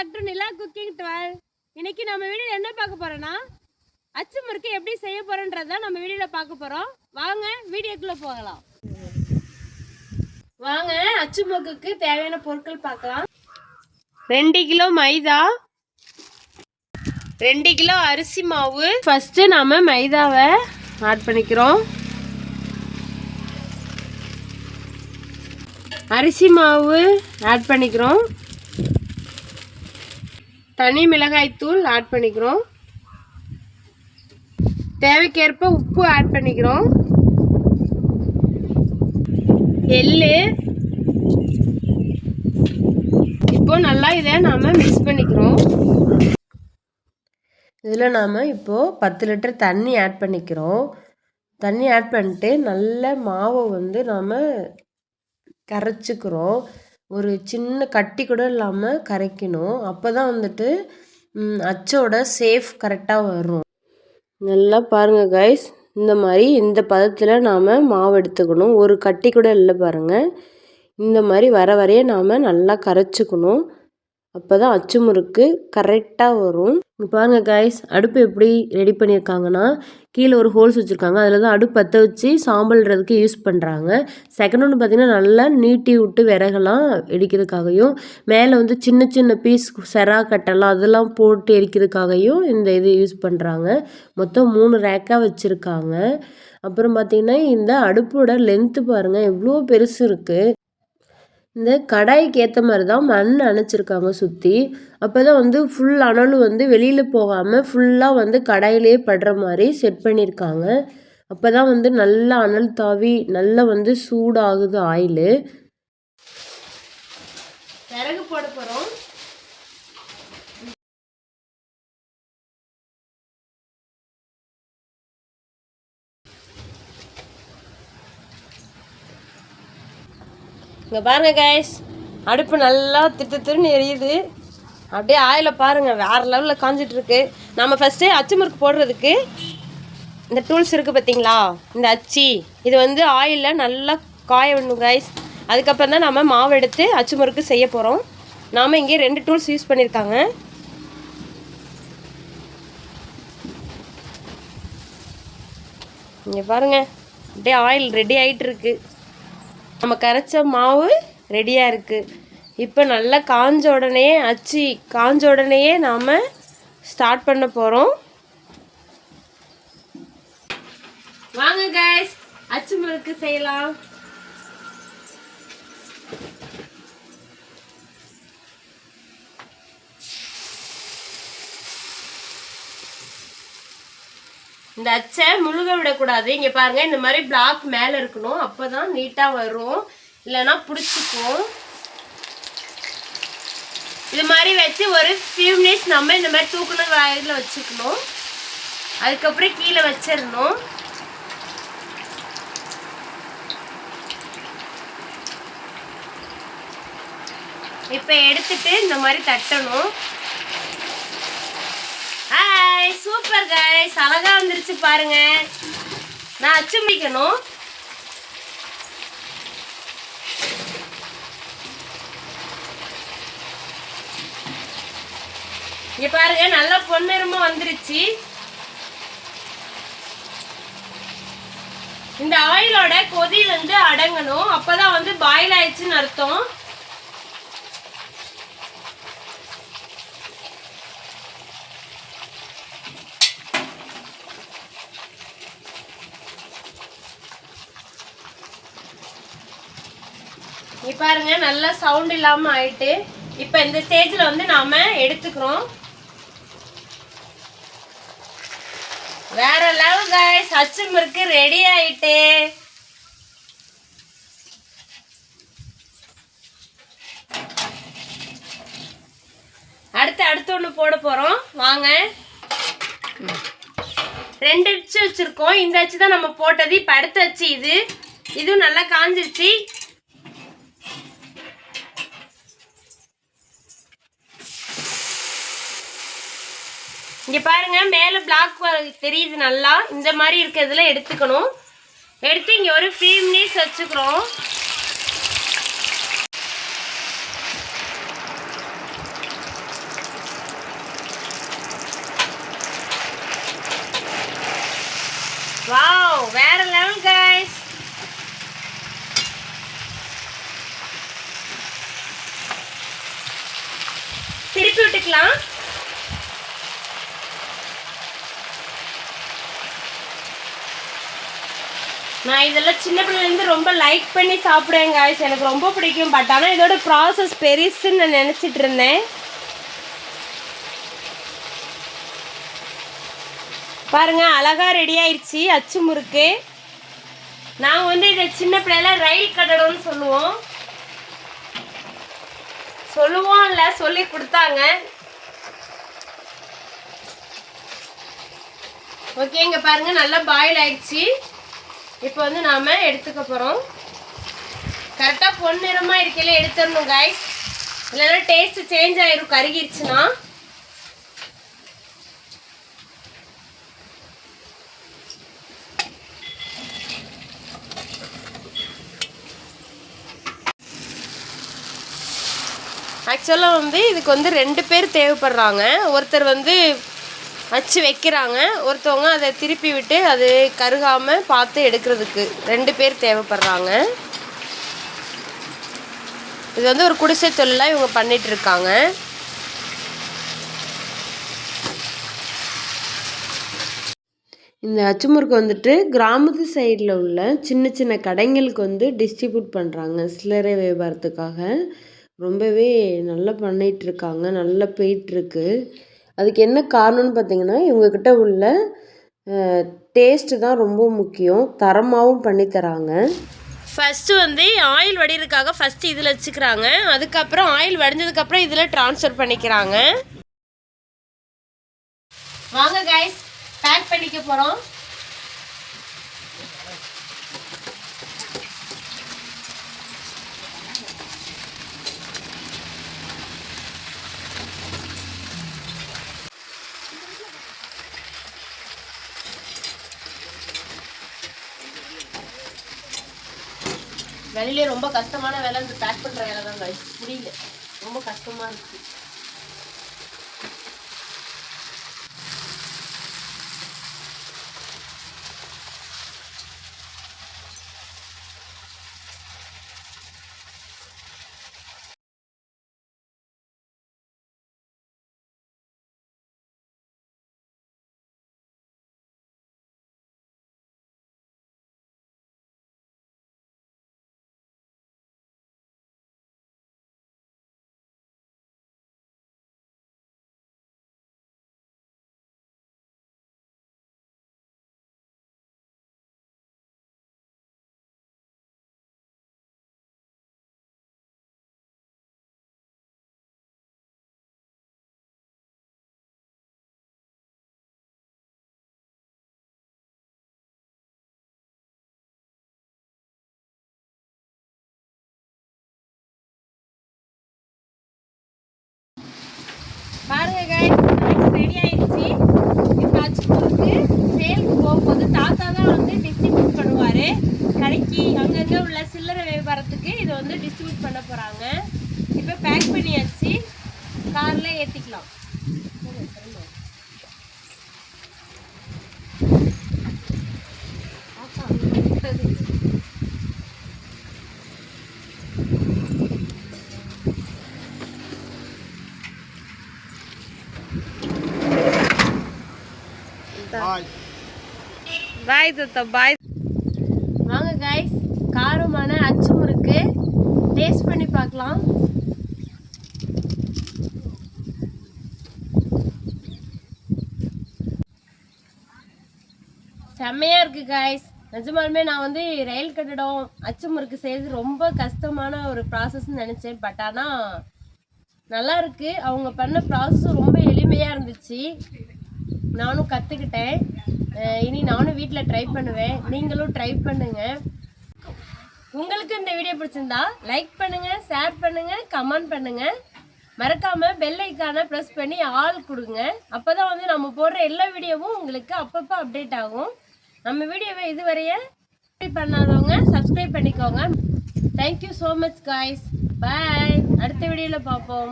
Back to Nila cooking டுவெல். இன்னைக்கு நம்ம வீடியோவில் என்ன பார்க்க போறோம்னா அச்சு முறுக்கு எப்படி செய்ய போறோன்றத நம்ம வீடியோவில் பார்க்க போறோம். வாங்க வீடியோக்குள்ள போகலாம். வாங்க அச்சு முறுக்குக்கு தேவையான பொருட்கள் பார்க்கலாம். ரெண்டு கிலோ மைதா ரெண்டு கிலோ அரிசி மாவு. ஃபர்ஸ்ட் நாம மைதாவை ஆட் பண்ணிக்கிறோம். அரிசி மாவு ஆட் பண்ணிக்கிறோம். தனி மிளகாய்த்தூள் ஆட் பண்ணிக்கிறோம். தேவைக்கேற்ப உப்பு ஆட் பண்ணிக்கிறோம். எள்ளு. இப்போ நல்லா இதை நாம் மிக்ஸ் பண்ணிக்கிறோம். இதில் நாம் இப்போது பத்து லிட்டர் தண்ணி ஆட் பண்ணிக்கிறோம். தண்ணி ஆட் பண்ணிட்டு நல்ல மாவை வந்து நாம் கரைச்சிக்கிறோம். ஒரு சின்ன கட்டி கூட இல்லாமல் கரைக்கணும். அப்போ தான் வந்துட்டு அச்சோட சேஃப் கரெக்டாக வரும். நல்லா பாருங்கள் கைஸ் இந்த மாதிரி இந்த பதத்தில் நாம் மாவு எடுத்துக்கணும். ஒரு கட்டி கூட இல்லை பாருங்கள் இந்த மாதிரி வர வரைய நாம் நல்லா கரைச்சிக்கணும். அப்போ தான் அச்சு முறுக்கு கரெக்டாக வரும். இங்க பாருங்க கைஸ் அடுப்பு எப்படி ரெடி பண்ணியிருக்காங்கன்னா கீழே ஒரு ஹோல்ஸ் வச்சுருக்காங்க. அதில் தான் அடுப்பு பற்ற வச்சு சாம்பல்றதுக்கு யூஸ் பண்ணுறாங்க செகண்ட் ஒன்று பார்த்தீங்கன்னா நல்லா நீட்டி விட்டு விறகெல்லாம் எரிக்கிறதுக்காகவும் மேலே வந்து சின்ன சின்ன பீஸ் செரா கட்டெல்லாம் அதெல்லாம் போட்டு எரிக்கிறதுக்காகவும் இந்த இது யூஸ் பண்ணுறாங்க மொத்தம் மூணு ரேக்காக வச்சுருக்காங்க. அப்புறம் பார்த்தீங்கன்னா இந்த அடுப்போட லென்த்து பாருங்கள் எவ்வளோ பெருசு இருக்குது இந்த கடாய்க்கு ஏற்ற மாதிரி தான் மண் அணைச்சிருக்காங்க சுற்றி அப்போ தான் வந்து ஃபுல் அனல் வந்து வெளியில் போகாமல் ஃபுல்லாக வந்து கடாயிலே படுற மாதிரி செட் பண்ணியிருக்காங்க. அப்போ தான் வந்து நல்லா அனல் தாவி நல்லா வந்து சூடாகுது ஆயிலு. விறகு போட போகிறோம் இங்கே பாருங்கள் கைஸ் அடுப்பு நல்லா திட்டு திருன்னு எரியுது. அப்படியே ஆயில பாருங்கள் வேற லெவலில் காஞ்சிட்ருக்கு நம்ம ஃபஸ்ட்டு அச்சு முறுக்கு போடுறதுக்கு இந்த டூல்ஸ் இருக்குது பார்த்தீங்களா இந்த அச்சி. இது வந்து ஆயிலில் நல்லா காய விடணும் கைஸ் அதுக்கப்புறம் தான் நம்ம மாவு எடுத்து அச்சு முறுக்கு செய்ய போகிறோம் நாம் இங்கே ரெண்டு டூல்ஸ் யூஸ் பண்ணியிருக்காங்க. இங்கே பாருங்க அப்படியே ஆயில் ரெடி ஆகிட்டு இருக்குது நம்ம கரைச்ச மாவு ரெடியாக இருக்குது இப்போ நல்லா காஞ்ச உடனே அச்சு காஞ்ச உடனேயே நாம் ஸ்டார்ட் பண்ண போகிறோம் வாங்க கைஸ் அச்சு முறுக்கு செய்யலாம். இந்த அச்சை முழுக விடக்கூடாது. இங்கே பாருங்க இந்த மாதிரி பிளாக் மேலே இருக்கணும். அப்போ தான் நீட்டாக வரும். இல்லைன்னா பிடிச்சிக்கும். இது மாதிரி வச்சு ஒரு ஃபியூ மினிட்ஸ் நம்ம இந்த மாதிரி தூக்கணும் வாயில் வச்சுக்கணும். அதுக்கப்புறம் கீழே வச்சிடணும். இப்போ எடுத்துட்டு இந்த மாதிரி தட்டணும். காய் சூப்பர் காய் அழகா வந்துருச்சு பாருங்க. நான் அச்சு முடிக்கணும் இங்க பாருங்க நல்லா பொன்னிறமா வந்துருச்சு. இந்த ஆயிலோட கொதி வந்து அடங்கணும். அப்பதான் வந்து பாயில் ஆயிடுச்சுன்னு அர்த்தம். பாருங்க நல்லா சவுண்ட் இல்லாம ஆயிட்டு இப்போ இந்த ஸ்டேஜ்ல வந்து நாம எடுத்துக்கிறோம். வேற லெவல் கைஸ் அச்சு முறுக்கு ரெடி ஆயிட்டு. அடுத்து அடுத்து ஒன்று போட போறோம். வாங்க. ரெண்டு அச்சு வச்சிருக்கோம். இந்த அச்சு தான் நம்ம போட்டது. இப்போ அடுத்த அச்சு இது. இதுவும் நல்லா காஞ்சிருச்சு. இங்கே பாருங்கள் மேலே பிளாக் தெரியுது நல்லா. இந்த மாதிரி இருக்கிறதுல எடுத்துக்கணும். எடுத்து இங்கே ஒரு ஃப்ரீ மினிட்ஸ் வச்சுக்கிறோம். வாவ் வேற லெவல் கைஸ் திருப்பி விட்டுக்கலாம். நான் இதெல்லாம் சின்ன பிள்ளைலேருந்து ரொம்ப லைக் பண்ணி சாப்பிடுவேன் காய்ஸ் எனக்கு ரொம்ப பிடிக்கும். பட் ஆனால் இதோட ப்ராசஸ் பெருசுன்னு நான் நினச்சிட்டு இருந்தேன். பாருங்க அழகா ரெடி ஆயிடுச்சு அச்சு முறுக்கு. நாங்கள் வந்து இதை சின்ன பிள்ளையில ரயில் கடடம்னு சொல்லுவோம். சொல்லுவோம் இல்லை சொல்லி கொடுத்தாங்க. ஓகேங்க பாருங்க நல்லா பாயில் ஆயிடுச்சு இப்போ வந்து நாம எடுத்துக்க போறோம். கரெக்டாக பொன்னிறமா இருக்கையில எடுத்துடணும் காய்ஸ் இல்லைன்னா டேஸ்ட் சேஞ்ச் ஆயிரும் கருகிருச்சுன்னா. ஆக்சுவலாக வந்து இதுக்கு வந்து ரெண்டு பேர் தேவைப்படுறாங்க. ஒருத்தர் வந்து வச்சு வைக்கிறாங்க. ஒருத்தவங்க அதை திருப்பி விட்டு அது கருகாமல் பார்த்து எடுக்கிறதுக்கு ரெண்டு பேர் தேவைப்படுறாங்க. இது வந்து ஒரு குடிசை தொழிலாக இவங்க பண்ணிகிட்டு இருக்காங்க இந்த அச்சுமுறுக்கு வந்துட்டு கிராமத்து சைடில் உள்ள சின்ன சின்ன கடைங்களுக்கு வந்து டிஸ்ட்ரிபியூட் பண்ணுறாங்க சில்லறை வியாபாரத்துக்காக. ரொம்பவே நல்லா பண்ணிகிட்ருக்காங்க நல்லா போயிட்டுருக்கு. அதுக்கு என்ன காரணம்னு பார்த்தீங்கன்னா இவங்கக்கிட்ட உள்ள டேஸ்ட்டு தான் ரொம்ப முக்கியம். தரமாகவும் பண்ணி தராங்க. ஃபஸ்ட்டு வந்து ஆயில் வடிகிறதுக்காக ஃபஸ்ட்டு இதில் வச்சுக்கிறாங்க. அதுக்கப்புறம் ஆயில் வடிஞ்சதுக்கப்புறம் இதில் ட்ரான்ஸ்ஃபர் பண்ணிக்கிறாங்க. வாங்க கைஸ் பேக் பண்ணிக்க போகிறோம் வெளியிலே ரொம்ப கஷ்டமான வேலை இந்த பேக் பண்ணுற வேலை தான் guys. புரியல ரொம்ப கஷ்டமாக இருக்குது பாருங்க guys ரெடி ஆயிடுச்சு. இப்போ அச்சுமுறுக்கு சேலுக்கு போகும்போது தாத்தா தான் வந்து டிஸ்ட்ரிபியூட் பண்ணுவார். கடைக்கு அங்கங்கே உள்ள சில்லறை வியாபாரத்துக்கு இதை வந்து டிஸ்ட்ரிபியூட் பண்ண போகிறாங்க இப்போ பேக் பண்ணியாச்சு. பாய் தத்தா பாய் வாங்க கைஸ் காரமான அச்சு முறுக்கு. டேஸ்ட் பண்ணி பார்க்கலாம். செம்மையா இருக்கு கைஸ் நிஜமாலுமே நான் வந்து ரயில் கட்டடம் அச்சு முறுக்கு செய்யறது ரொம்ப கஷ்டமான ஒரு ப்ராசஸ்ன்னு நினச்சேன். பட் ஆனால் நல்லா இருக்கு. அவங்க பண்ண ப்ராசஸும் ரொம்ப எளிமையாக இருந்துச்சு. நானும் கற்றுக்கிட்டேன் இனி நானும் வீட்டில் ட்ரை பண்ணுவேன். நீங்களும் ட்ரை பண்ணுங்க. உங்களுக்கு இந்த வீடியோ பிடிச்சிருந்தா லைக் பண்ணுங்கள் ஷேர் பண்ணுங்கள் கமெண்ட் பண்ணுங்கள் மறக்காமல் பெல் ஐக்கானை ப்ரெஸ் பண்ணி ஆள் கொடுங்க. அப்போ தான் வந்து நம்ம போடுற எல்லா வீடியோவும் உங்களுக்கு அப்பப்போ அப்டேட் ஆகும். நம்ம வீடியோவை இதுவரைய சப்ஸ்கிரைப் பண்ணாதவங்க சப்ஸ்கிரைப் பண்ணிக்கோங்க. Thank you so much guys bye அடுத்த வீடியோவில் பார்ப்போம்.